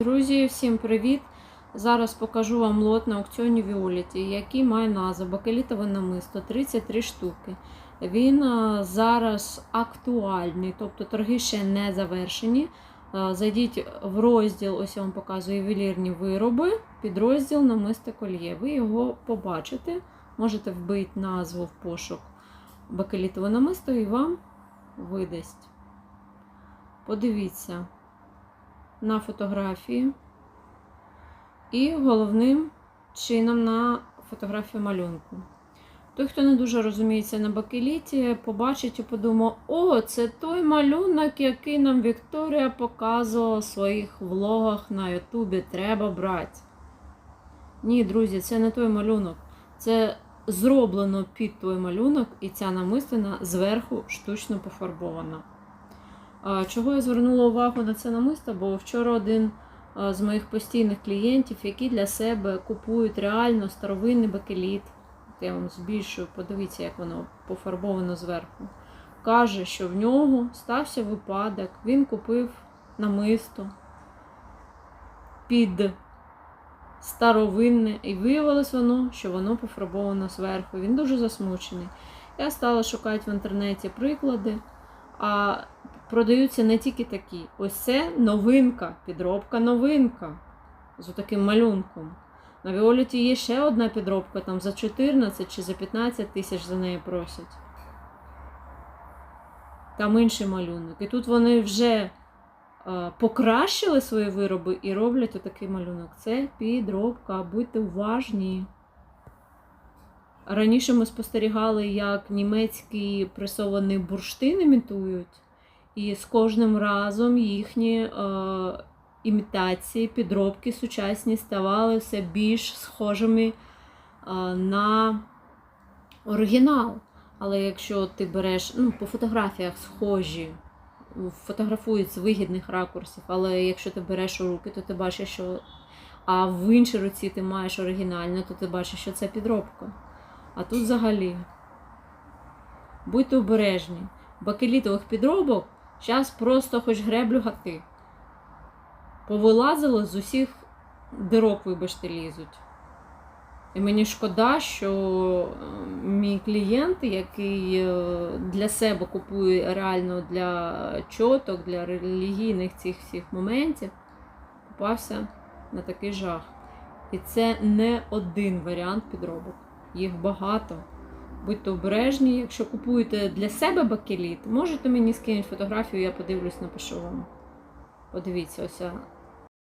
Друзі, всім привіт! Зараз покажу вам лот на аукціоні Віоліті, який має назву Бакелітове намисто 33 штуки. Він е, зараз актуальний, тобто торги ще не завершені. Е, Зайдіть в розділ, ось я вам показую ювелірні вироби, підрозділ намисте кольє. Ви його побачите, можете вбити назву в пошук Бакелітове намисто і вам видасть. Подивіться на фотографії і головним чином на фотографію малюнку. Той, хто не дуже розуміється на бакеліті, побачить і подумав: о, це той малюнок, який нам Вікторія показувала в своїх влогах на Ютубі. Треба брати. Ні, друзі, це не той малюнок. Це зроблено під той малюнок, і ця намистина зверху штучно пофарбована. Чого я звернула увагу на це намисто? Бо вчора один з моїх постійних клієнтів, які для себе купують реально старовинний бакеліт, я вам збільшую, подивіться, як воно пофарбовано зверху. Каже, що в нього стався випадок, він купив намисто під старовинне, і виявилось воно, що воно пофарбовано зверху. Він дуже засмучений. Я стала шукати в інтернеті приклади. А продаються не тільки такі. Ось це новинка, підробка новинка з таким малюнком. На Віоліті є ще одна підробка, там за 14 чи за 15 тисяч за неї просять. Там інший малюнок. І тут вони вже е, покращили свої вироби і роблять отакий малюнок. Це підробка, будьте уважні. Раніше ми спостерігали, як німецькі пресовані бурштин імітують, і з кожним разом їхні е, імітації, підробки сучасні ставали все більш схожими е, на оригінал. Але якщо ти береш, ну, по фотографіях схожі, фотографують з вигідних ракурсів, але якщо ти береш у руки, то ти бачиш, що а в іншій руці ти маєш оригінальне, то ти бачиш, що це підробка. А тут взагалі. Будьте обережні. Бакелітових підробок зараз просто хоч греблю гати. Повилазило з усіх дирок, вибачте, лізуть. І мені шкода, що е, мій клієнт, який е, для себе купує реально для чоток, для релігійних цих всіх моментів, попався на такий жах. І це не один варіант підробок їх багато. Будьте обережні, якщо купуєте для себе бакеліт, можете мені скинути фотографію, я подивлюсь, напишу вам. Подивіться, ось